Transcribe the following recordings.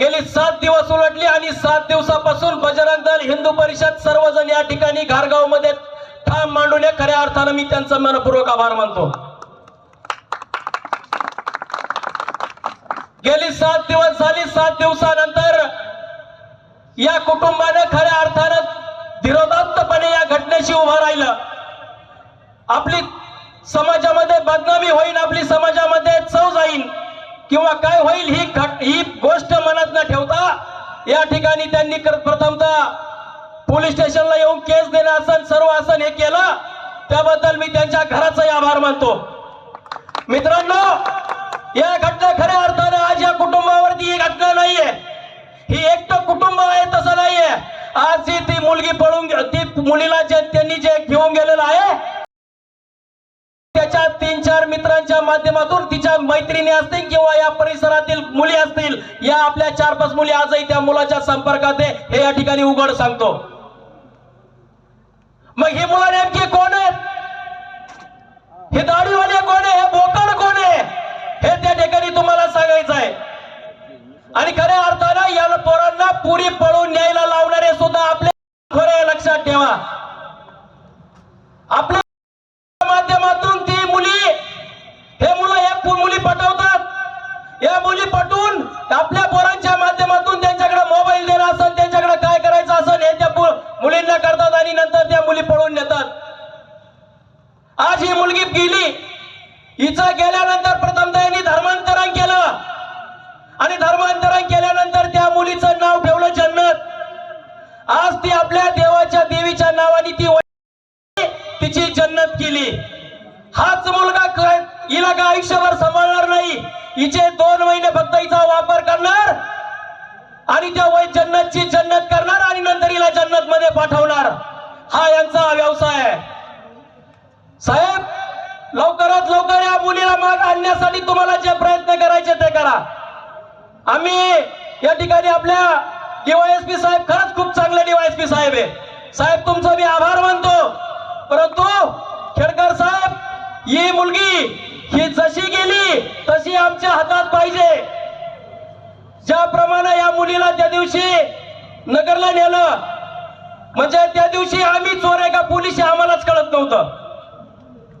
गेली सात दिवस उलटली आणि सात दिवसापासून बजरंग दल हिंदू परिषद सर्वजण या ठिकाणी घारगावमध्ये ठाम मांडून खऱ्या अर्थानं मी त्यांचा मनपूर्वक आभार मानतो. गेली सात दिवस झाली. सात दिवसानंतर या कुटुंबानं खऱ्या अर्थानं धीरोदात्तपणे या घटनेशी उभं राहिलं. आपली समाजामध्ये बदनामी होईल आपली समाजामध्ये चव जाईल किंवा काय होईल ही घट ही गोष्ट मनात न ठेवता या ठिकाणी त्यांनी प्रथमतः पोलीस स्टेशनला येऊन केस देणं आसन सर्व आसन हे केलं. त्याबद्दल मी त्यांच्या घराचाही आभार मानतो. मित्रांनो या घटना खऱ्या अर्थानं आज या कुटुंबावरती ही घटना नाहीये. ही एकटं कुटुंब आहे तसं नाहीये. आज जी ती मुलगी पळून ती मुलीला जे त्यांनी जे घेऊन गेलेलं आहे तीन चार मित्रांच्या माध्यमातून तिच्या मैत्रिणी असतील किंवा या परिसरातील मुली असतील या आपल्या चार पाच मुली आजही त्या मुलाच्या संपर्कात आहे हे या ठिकाणी उघड सांगतो. मग ही मुलं नेमकी कोण आहेत? हे दाढीवाले कोण आहे? हे बोकड कोण आहे? हे त्या ठिकाणी तुम्हाला सांगायचं आहे. आणि खऱ्या अर्थानं या पोरांना पुरी पळून न्यायला लावणारे सुद्धा आपले खरे लक्षात ठेवा. आपल्या माध्यमातून ती मुली. हे मुलं या मुली पटवतात. या मुली पटवून आपल्या पोरांच्या माध्यमातून त्यांच्याकडे मोबाईल देणं असं त्यांच्याकडे काय करायचं असं हे त्या मुलींना करतात आणि नंतर त्या मुली पळून नेतात. आज ही मुलगी गेली. हिचं गेल्यानंतर प्रथमतः यांनी धर्मांतरण केलं. आणि धर्मांतरण केल्यानंतर त्या मुलीचं नाव ठेवलं जन्नत. आज ती आपल्या देवाच्या देवीच्या नावाने ती तिची जन्नत केली. हाच मुलगा हिला का आयुष्यभर सांभाळणार नाही? हिचे दोन महिने फक्त हिचा वापर करणार आणि त्या वय जन्नतची जन्नत करणार आणि नंतर हिला जन्नत मध्ये पाठवणार. हा यांचा व्यवसाय आहे. साहेब लवकरात लवकर या मुलीला माग आणण्यासाठी तुम्हाला जे प्रयत्न करायचे ते करा. आम्ही या ठिकाणी आपल्या डीवायएसपी साहेब खरंच खूप चांगले डीवायएसपी साहेब आहे. साहेब तुमचा मी आभार मानतो. परंतु खेडकर साहेब ही मुलगी ही जशी गेली तशी आमच्या हातात पाहिजे. ज्याप्रमाणे या मुलीला त्या दिवशी नगरला नेलं म्हणजे त्या दिवशी आम्ही चोर आहे का पोलीस आम्हालाच कळत नव्हतं.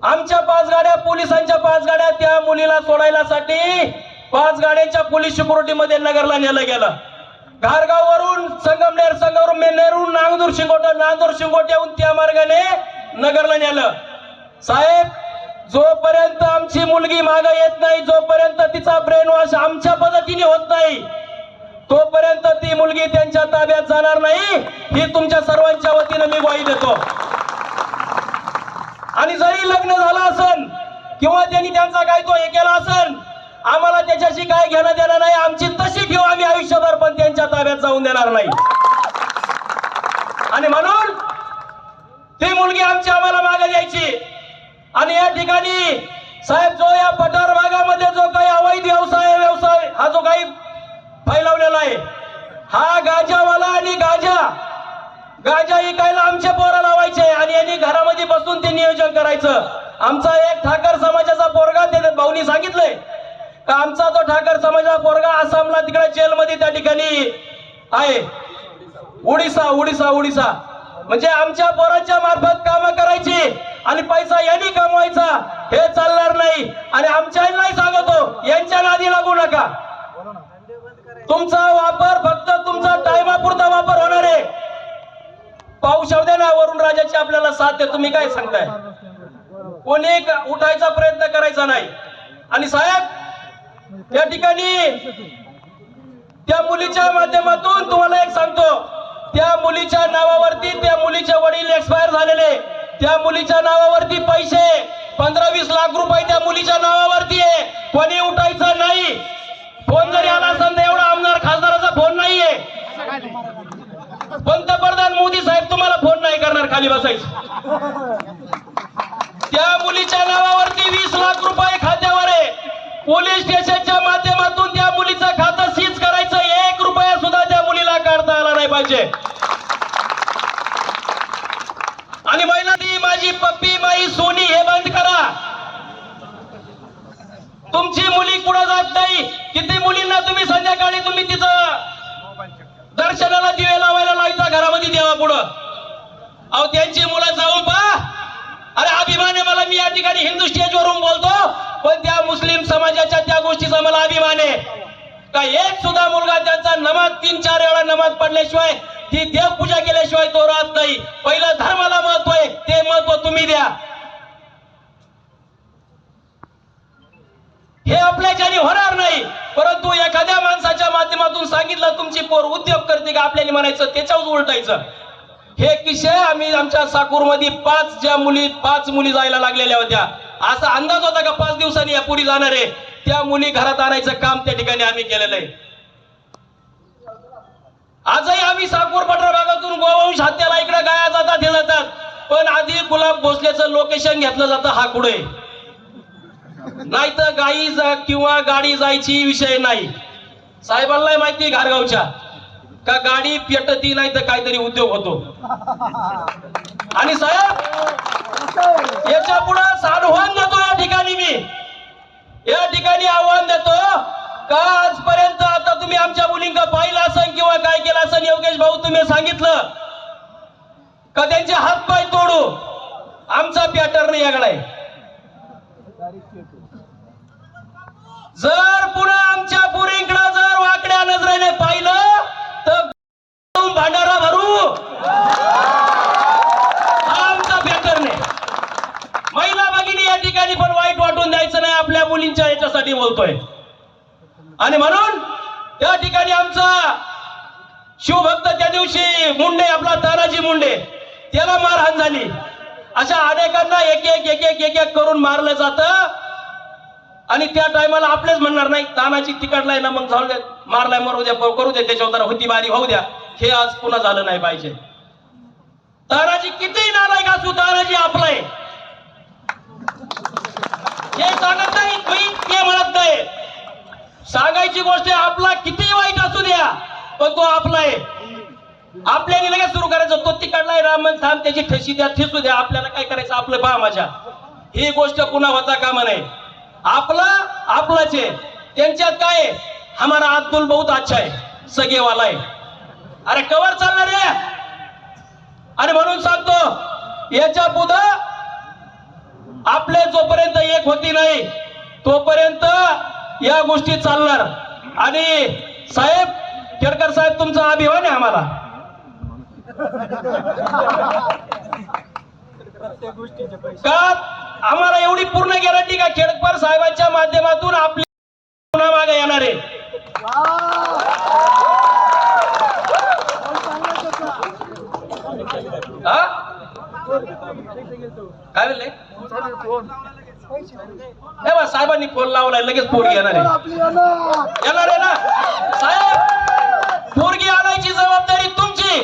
आमच्या पाच गाड्या पोलिसांच्या पाच गाड्या त्या मुलीला सोडायलासाठी पाच गाड्यांच्या पोलीस सिक्युरिटी मध्ये नगरला नेलं गेलं. घारगाववरून संगमनेर संगमनेर मेनेरून नांगदूर शिंगोट नांदूर शिंगोट्याहून त्या मार्गाने नगरला नेलं. साहेब जोपर्यंत आमची मुलगी मागे येत नाही जोपर्यंत तिचा ब्रेन वॉश आमच्या पद्धतीने होत नाही तोपर्यंत ती मुलगी त्यांच्या ताब्यात जाणार नाही ही तुमच्या सर्वांच्या वतीनं मी ग्वाही देतो. आणि जरी लग्न झालं असन किंवा त्यांनी त्यांचा काय तो हे केला असन आम्हाला त्याच्याशी काय घेणं देणं नाही आमची तशी ठेव आम्ही आयुष्यभर पण त्यांच्या ताब्यात जाऊन देणार नाही. आणि म्हणून ती मुलगी आमची आम्हाला मागे द्यायची. आणि या ठिकाणी साहेब जो या पठार भागामध्ये जो काही अवैध व्यवसाय व्यवसाय हा जो काही फैलावलेला आहे हा गाजावाला आणि गाजा गाजा इकायला आमचे पोरं लावायचे आणि यांनी घरामध्ये बसून ते नियोजन करायचं. आमचा एक ठाकर समाजाचा पोरगा ते भाऊनी सांगितलंय का आमचा तो ठाकर समाजाचा पोरगा आसामला तिकडे जेलमध्ये त्या ठिकाणी आहे. उडीसा उडीसा उडीसा. म्हणजे आमच्या पोरांच्या मार्फत कामं करायची. आणि पैसा यांनी कमवायचा. हे चालणार नाही. आणि आमच्या नाही सांगतो. यांच्या नादी लागू नका. तुमचा वापर फक्त तुमचा टायमापुरता वापर होणार आहे. पाहू येऊ ना वरून राजाची आपल्याला साथ आहे तुम्ही काय सांगताय? कोणी उठायचा प्रयत्न करायचा नाही. आणि साहेब या ठिकाणी त्या मुलीच्या माध्यमातून तुम्हाला एक सांगतो. त्या मुलीच्या नावावरती त्या मुलीचे वडील एक्सपायर झालेले. त्या मुलीच्या नावावरती पैसे. पंधरा वीस लाख रुपये त्या मुलीच्या नावावरती आहे. कोणी उठायचं नाही. फोन जरी आला असेल तर एवढा आमदार खासदाराचा फोन नाहीये. पंतप्रधान मोदी साहेब तुम्हाला फोन नाही करणार खाली बसायचं. त्या मुलीच्या नावावरती वीस लाख रुपये खात्यावर आहे. पोलीस स्टेशनच्या माध्यमातून त्या मुलीचं खातं सीज करायचं. एक रुपया सुद्धा त्या मुलीला काढता आला नाही पाहिजे आणि महिला ती माझी पप्पी माई सोनी हे बंद करा तुमची मुली कुठं जात नाही किती मुलींना तुम्ही संध्याकाळी तुम्ही तिचं दर्शनाला दिवे लावायला लावायचा घरामध्ये देवा पुढं अहो त्यांची मुलं जाऊन पा अरे अभिमान आहे मला मी या ठिकाणी हिंदू स्टेजवरून बोलतो. पण त्या मुस्लिम समाजाच्या त्या गोष्टीचा मला अभिमान आहे. का एक सुद्धा मुलगा त्यांचा नमाज तीन चार वेळा नमाज पडल्याशिवाय ती देवपूजा केल्याशिवाय तो राहत नाही. पहिलं धर्माला महत्त्व आहे. ते महत्त्व तुम्ही द्या. हे आपल्याच्याने होणार नाही. परंतु एखाद्या माणसाच्या माध्यमातून पोर उद्योग करते का आपल्याला म्हणायचं त्याच्यावर उलटायचं. हे विषय आम्ही आमच्या साकूरमध्ये पाच ज्या मुली पाच मुली जायला लागलेल्या होत्या. असा अंदाज होता का पाच दिवसांनी या पुरी जाणार आहे? त्या मुली घरात आणायचं काम त्या ठिकाणी आम्ही केलेलं आहे. आजही आम्ही साकूर पठार भागातून गोवंश हत्याला इकडे गाया जातात हे जातात. पण आधी गुलाब भोसलेचं लोकेशन घेतलं जातं हा कुठे? नाही तर गाई जा किंवा गाडी जायची विषय नाही. साहेबांना माहिती घारगावच्या. का गाडी पेटती नाही तर काहीतरी उद्योग होतो. आणि साहेब याच्यापुढे आव्हान देतो या ठिकाणी मी. या ठिकाणी आव्हान देतो का आजपर्यंत आता तुम्ही आमच्या मुलींका पाहिलं असेल किंवा काय केलं असेल योगेश भाऊ तुम्ही सांगितलं. का त्यांचे हात पाय तोडू. आमचा पॅटर्न याकडे जर पुन्हा आमच्या पुरीकडे जर वाकड्या नजरेने पाहिलं तर भांडारा भरू. आमचा पॅटर्न आहे महिला भगिनी या ठिकाणी पण वाईट वाटून द्यायचं नाही आपल्या मुलींच्या याच्यासाठी बोलतोय. आणि म्हणून त्या ठिकाणी आमचा शिवभक्त त्या दिवशी मुंडे आपला तानाजी मुंडे त्याला मारहाण झाली. अशा अनेकांना एक एक एक एक एक एक करून मारलं जातं. आणि त्या टायमाला आपलेच म्हणणार नाही तानाची तिकडलाय ना मग झालं मारलाय मरू द्या करू द्या त्याच्यावर जरा होती बारी होऊ द्या. हे आज पुन्हा झालं नाही पाहिजे. तानाजी किती नालायक असू तानाजी आपलाय. हे सांगत नाही मी ते म्हणत नाही. सांगायची गोष्ट आहे, आपला किती वाईट असू द्या पण तो आपला आहे आपल्याने लगेच सुरू करायचं तो तिकडलाय रामन थांब त्याची ठशी द्या ठेसू द्या आपल्याला काय करायचं आपलं पहा माझ्या. ही गोष्ट पुन्हा होता कामा नाही आपला आपलाच. आहे त्यांच्यात काय आहे? हमारा अब्दुल बहुत अच्छा आहे. सगेवाला आहे. अरे कवर चालणार रे. आणि म्हणून सांगतो याच्या पुढं आपले जोपर्यंत एक होती नाही तोपर्यंत या गोष्टी चालणार. आणि साहेब केडकर साहेब तुमचा अभिमान आहे आम्हाला. का? आम्हाला एवढी पूर्ण गॅरंटी का? खेडकर साहेबांच्या माध्यमातून आपली पुन्हा मागे येणार आहे. काय बोलले हे बा साहेबांनी फोन लावलाय लगेच पोरगी येणार आहे. येणार आहे ना? साहेब पोरगी आणायची जबाबदारी तुमची.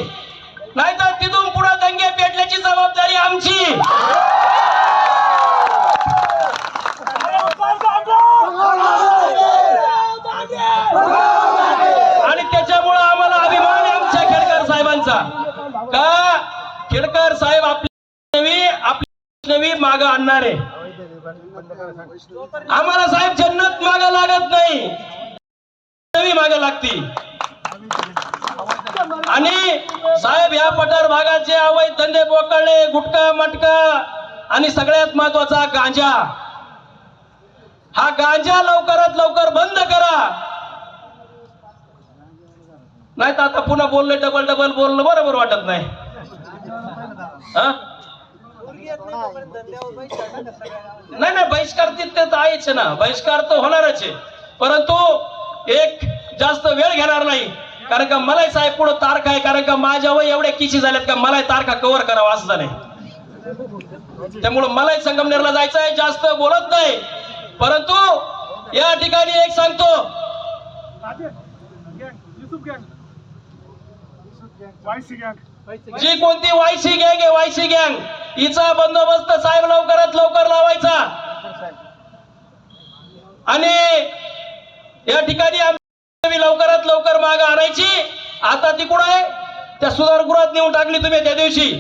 नाहीतर तिथून पुढे दंगे पेटल्याची जबाबदारी आमची. आणि त्याच्यामुळं आम्हाला अभिमान आहे आमच्या खेडकर साहेबांचा. का? खेडकर साहेब आपली नवी आपली नवी माग आणणार. आहे आम्हाला साहेब जन्नत माग लागत नाही. नवी माग लागती आणि साहेब या पठार भागाचे अवैध धंदे पोकळले गुटखा मटका आणि सगळ्यात महत्त्वाचा गांजा. हा गांजा लवकरात लवकर बंद करा. नाही तर आता पुन्हा बोलले डबल डबल बोलणं बरोबर वाटत नाही. नाही नाही बहिष्कार तिथे तर आहेच ना. बहिष्कार तर होणारच आहे. परंतु एक जास्त वेळ घेणार नाही. कारण का मलाही साहेब पुढे तारखा आहे. कारण का माझ्या वय एवढ्या किशी झाल्यात का मलाही तारखा कव्हर करावा असं झालंय. त्यामुळे मलाही संगमनेरला जायचं आहे जास्त बोलत नाही. परंतु या ठिकाणी एक सांगतो. जी कोणती वायसी गँग आहे वायसी गँग हिचा बंदोबस्त साहेब लवकरात लवकर लावायचा. आणि या ठिकाणी लवकरात लवकर माग आणायची. आता ती कुठं आहे त्या सुधारगृहात नेऊन टाकली तुम्ही त्या दिवशी.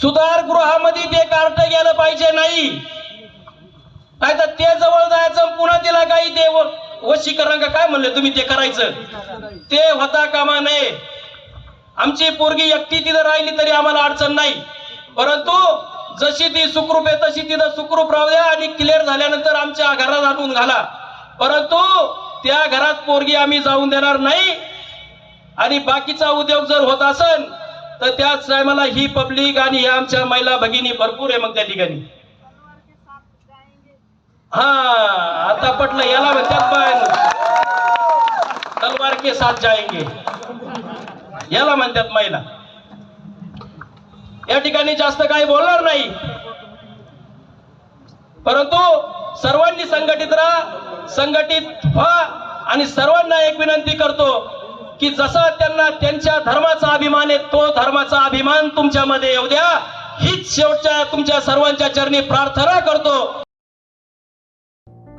सुधारगृहामध्ये ते कार्ट गेलं पाहिजे नाही. नाही तर ते जवळ जायचं पुन्हा तिला काही ते व- वशीकरण काय म्हणले तुम्ही ते करायचं? ते होता कामा नये. आमची पोरगी एकटी तिथं राहिली तरी आम्हाला अडचण नाही. परंतु जशी ती सुखरूप आहे तशी तिथं सुखरूप राहू द्या आणि क्लिअर झाल्यानंतर आमच्या घरात आणून घाला. परंतु त्या घरात पोरगी आम्ही जाऊन देणार नाही. आणि बाकीचा उद्योग जर होत असेल तर त्याच टायमाला ही पब्लिक आणि आमच्या महिला भगिनी भरपूर आहे मग त्या ठिकाणी. हा आता पटलं याला म्हणतात बैल तलवार के साथ जाएंगे. याला म्हणतात महिला. या ठिकाणी जास्त काही बोलणार नाही. परंतु सर्वांनी संघटित राहा संघटित व्हा आणि सर्वांना एक विनंती करतो की जसा त्यांना त्यांच्या धर्माचा अभिमान आहे तो धर्माचा अभिमान तुमच्यामध्ये येऊ द्या. हीच शेवटच्या तुमच्या सर्वांच्या चरणी प्रार्थना करतो.